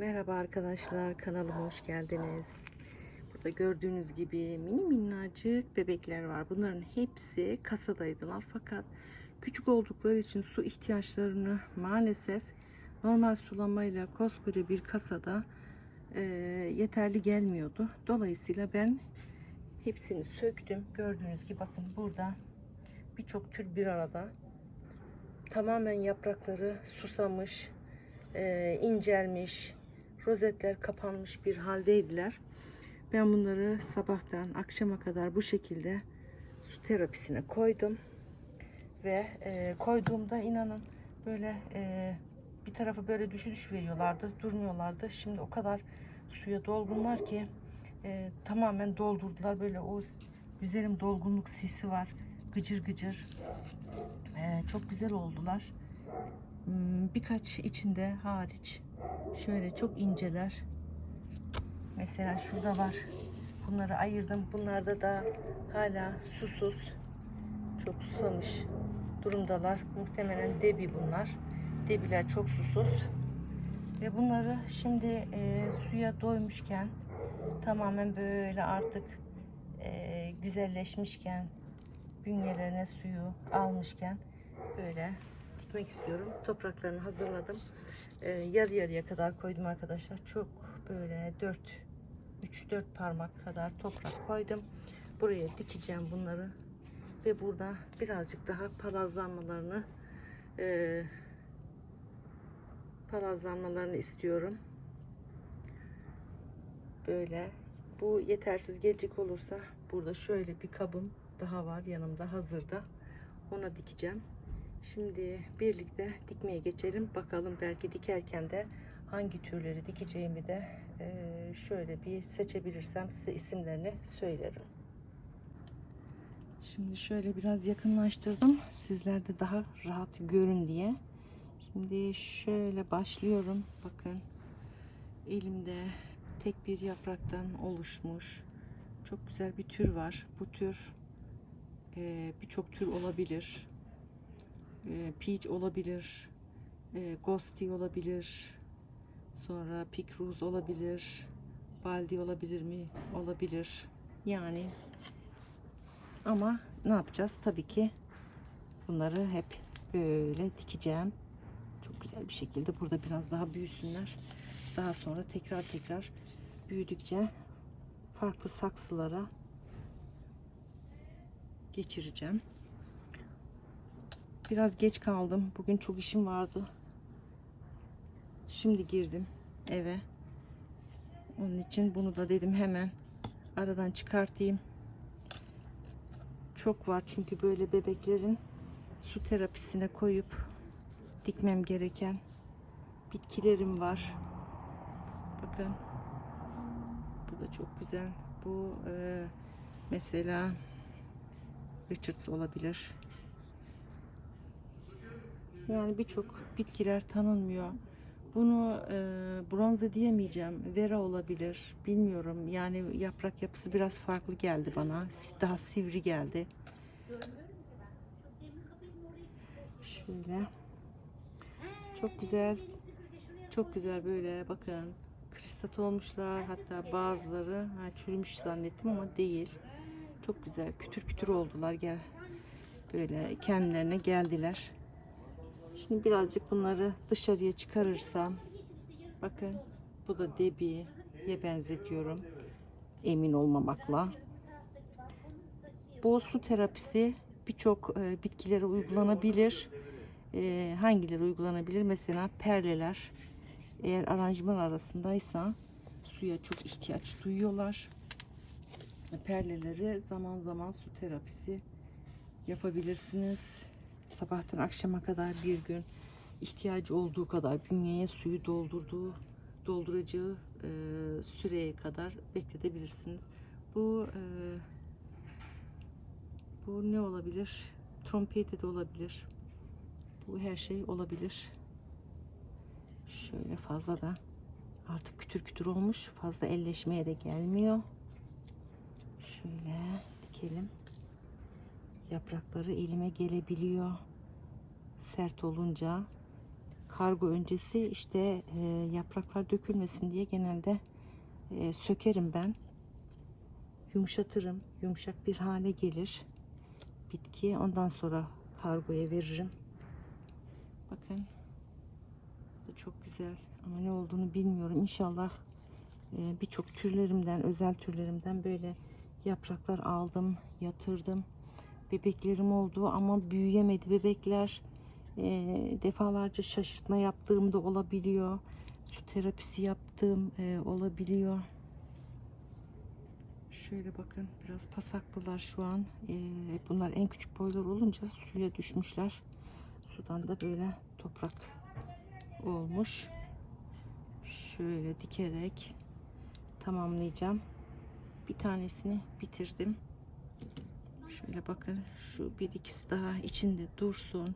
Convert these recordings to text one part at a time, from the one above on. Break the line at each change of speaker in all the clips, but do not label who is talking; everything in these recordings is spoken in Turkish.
Merhaba arkadaşlar kanalıma hoş geldiniz. Burada gördüğünüz gibi mini minnacık bebekler var. Bunların hepsi kasadaydılar fakat küçük oldukları için su ihtiyaçlarını maalesef normal sulamayla koskoca bir kasada e, yeterli gelmiyordu. Dolayısıyla ben hepsini söktüm. Gördüğünüz gibi bakın burada birçok tür bir arada. Tamamen yaprakları susamış, e, incelmiş, rozetler kapanmış bir haldeydiler. Ben bunları sabahtan akşama kadar bu şekilde su terapisine koydum. Ve e, koyduğumda inanın böyle e, bir tarafa böyle düşü düşü veriyorlardı, durmuyorlardı. Şimdi o kadar suya dolgunlar ki e, tamamen doldurdular. Böyle o üzerim dolgunluk sesi var. Gıcır gıcır. E, çok güzel oldular. Hmm, Birkaç içinde hariç şöyle çok inceler. Mesela şurada var. Bunları ayırdım. Bunlarda da hala susuz. Çok susamış durumdalar. Muhtemelen debi bunlar. Debiler çok susuz. Ve bunları şimdi e, suya doymuşken tamamen böyle artık e, güzelleşmişken bünyelerine suyu almışken böyle dikmek istiyorum. Topraklarını hazırladım. Ee, yarı yarıya kadar koydum arkadaşlar. Çok böyle 4 3-4 parmak kadar toprak koydum. Buraya dikeceğim bunları. Ve burada birazcık daha palazlanmalarını e, palazlanmalarını istiyorum. Böyle bu yetersiz gelecek olursa burada şöyle bir kabım daha var yanımda hazırda. Ona dikeceğim. Şimdi birlikte dikmeye geçelim. Bakalım belki dikerken de hangi türleri dikeceğimi de eee, şöyle bir seçebilirsem size isimlerini söylerim. Şimdi şöyle biraz yakınlaştırdım. Sizler de daha rahat görün diye. Şimdi şöyle başlıyorum. Bakın elimde tek bir yapraktan oluşmuş çok güzel bir tür var. Bu tür eee, birçok tür olabilir e, peach olabilir, e, ghosty olabilir, sonra pikruz olabilir, baldi olabilir mi? Olabilir. Yani ama ne yapacağız? Tabii ki bunları hep böyle dikeceğim. Çok güzel bir şekilde burada biraz daha büyüsünler. Daha sonra tekrar tekrar büyüdükçe farklı saksılara geçireceğim. Biraz geç kaldım. Bugün çok işim vardı. Şimdi girdim eve. Onun için bunu da dedim hemen aradan çıkartayım. Çok var çünkü böyle bebeklerin su terapisine koyup dikmem gereken bitkilerim var. Bakın. Bu da çok güzel. Bu e, mesela Richards olabilir. Yani birçok bitkiler tanınmıyor. Bunu e, bronze diyemeyeceğim. Vera olabilir. Bilmiyorum. Yani yaprak yapısı biraz farklı geldi bana. Daha sivri geldi. Şöyle. Çok güzel. Çok güzel böyle bakın. Kristat olmuşlar. Hatta bazıları ha, çürümüş zannettim ama değil. Çok güzel. Kütür kütür oldular. Gel. Böyle kendilerine geldiler. Şimdi birazcık bunları dışarıya çıkarırsam bakın bu da debiye benzetiyorum emin olmamakla. Bu su terapisi birçok e, bitkilere uygulanabilir. E, hangileri uygulanabilir? Mesela perleler. Eğer aranjman arasındaysa suya çok ihtiyaç duyuyorlar. Perleleri zaman zaman su terapisi yapabilirsiniz sabahtan akşama kadar bir gün ihtiyacı olduğu kadar bünyeye suyu doldurduğu dolduracağı e, süreye kadar bekletebilirsiniz. Bu e, bu ne olabilir? Trompeti de olabilir. Bu her şey olabilir. Şöyle fazla da artık kütür kütür olmuş. Fazla elleşmeye de gelmiyor. Şöyle dikelim yaprakları elime gelebiliyor. Sert olunca kargo öncesi işte e, yapraklar dökülmesin diye genelde e, sökerim ben. Yumuşatırım. Yumuşak bir hale gelir bitki. Ondan sonra kargoya veririm. Bakın. Bu da çok güzel. Ama ne olduğunu bilmiyorum. İnşallah e, birçok türlerimden, özel türlerimden böyle yapraklar aldım, yatırdım. Bebeklerim oldu ama büyüyemedi bebekler. E, defalarca şaşırtma yaptığım da olabiliyor. Su terapisi yaptığım e, olabiliyor. Şöyle bakın biraz pasaklılar şu an. E, bunlar en küçük boylar olunca suya düşmüşler. Sudan da böyle toprak olmuş. Şöyle dikerek tamamlayacağım. Bir tanesini bitirdim. Şöyle bakın şu bir ikisi daha içinde dursun.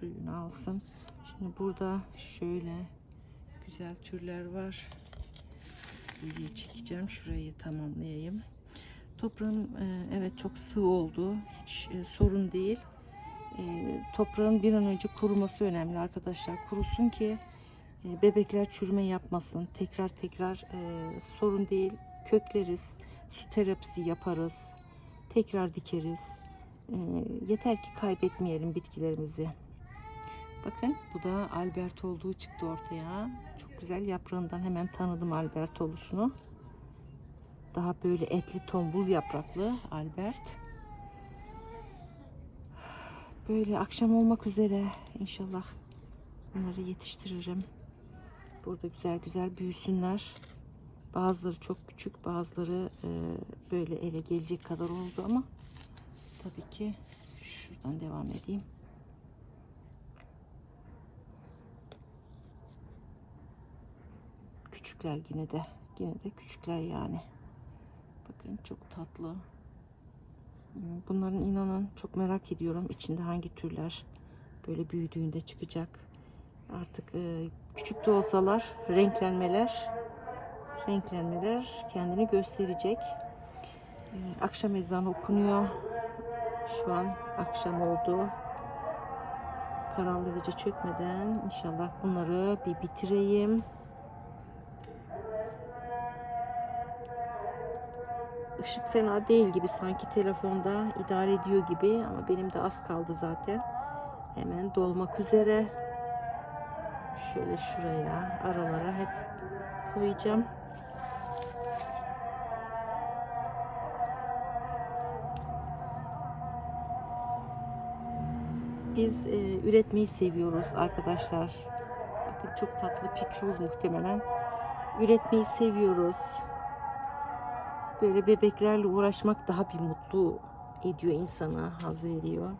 Suyunu alsın. Şimdi burada şöyle güzel türler var. Videoyu çekeceğim. Şurayı tamamlayayım. Toprağım e, evet çok sığ oldu. Hiç e, sorun değil. E, toprağın bir an önce kuruması önemli arkadaşlar. Kurusun ki bebekler çürüme yapmasın. Tekrar tekrar sorun değil. Kökleriz. Su terapisi yaparız. Tekrar dikeriz. E, yeter ki kaybetmeyelim bitkilerimizi. Bakın bu da Albert olduğu çıktı ortaya. Çok güzel yaprağından hemen tanıdım Albert oluşunu. Daha böyle etli tombul yapraklı Albert. Böyle akşam olmak üzere inşallah bunları yetiştiririm. Burada güzel güzel büyüsünler. Bazıları çok küçük, bazıları e, böyle ele gelecek kadar oldu ama tabii ki şuradan devam edeyim. Küçükler yine de, yine de küçükler yani. Bakın çok tatlı. Bunların inanın çok merak ediyorum içinde hangi türler böyle büyüdüğünde çıkacak. Artık e, küçük de olsalar renklenmeler renklenmeler kendini gösterecek. E, akşam ezanı okunuyor. Şu an akşam oldu. Karanlık gece çökmeden inşallah bunları bir bitireyim. Işık fena değil gibi sanki telefonda idare ediyor gibi ama benim de az kaldı zaten. Hemen dolmak üzere. Şöyle şuraya aralara hep koyacağım. Biz e, üretmeyi seviyoruz arkadaşlar. Bakın çok tatlı pikroz muhtemelen. Üretmeyi seviyoruz. Böyle bebeklerle uğraşmak daha bir mutlu ediyor insana, haz veriyor.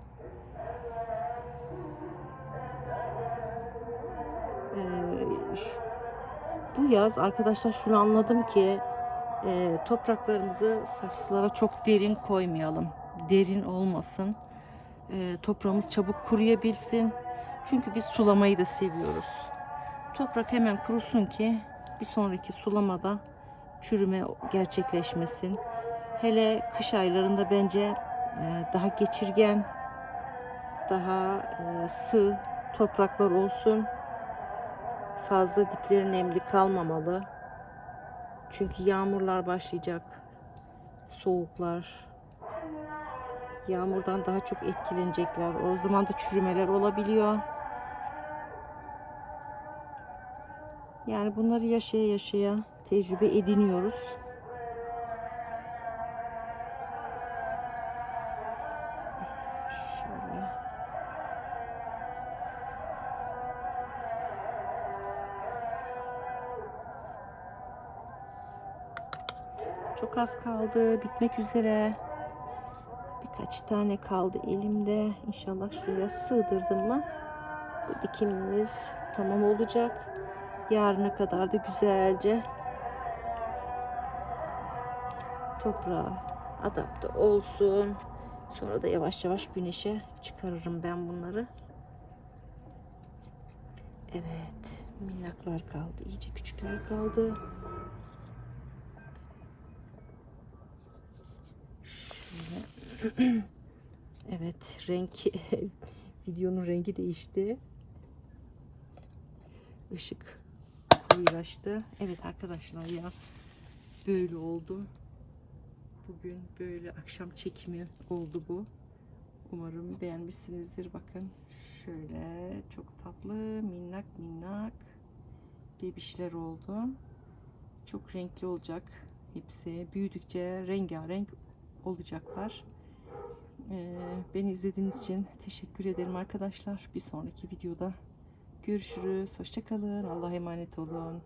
Şu- bu yaz arkadaşlar şunu anladım ki e, topraklarımızı saksılara çok derin koymayalım. Derin olmasın. E, toprağımız çabuk kuruyabilsin. Çünkü biz sulamayı da seviyoruz. Toprak hemen kurusun ki bir sonraki sulamada çürüme gerçekleşmesin. Hele kış aylarında bence e, daha geçirgen, daha e, sığ topraklar olsun. Fazla dipleri nemli kalmamalı. Çünkü yağmurlar başlayacak. Soğuklar. Yağmurdan daha çok etkilenecekler. O zaman da çürümeler olabiliyor. Yani bunları yaşaya yaşaya tecrübe ediniyoruz. Çok az kaldı. Bitmek üzere. Birkaç tane kaldı elimde. İnşallah şuraya sığdırdım mı bu dikimimiz tamam olacak. Yarına kadar da güzelce toprağa adapte olsun. Sonra da yavaş yavaş güneşe çıkarırım ben bunları. Evet, minnaklar kaldı. iyice küçükler kaldı. evet, renk videonun rengi değişti. ışık koyulaştı. Evet arkadaşlar ya böyle oldu. Bugün böyle akşam çekimi oldu bu. Umarım beğenmişsinizdir. Bakın şöyle çok tatlı minnak minnak bebişler oldu. Çok renkli olacak hepsi. Büyüdükçe rengarenk olacaklar. Ee, beni izlediğiniz için teşekkür ederim arkadaşlar. Bir sonraki videoda görüşürüz. Hoşçakalın. Allah'a emanet olun.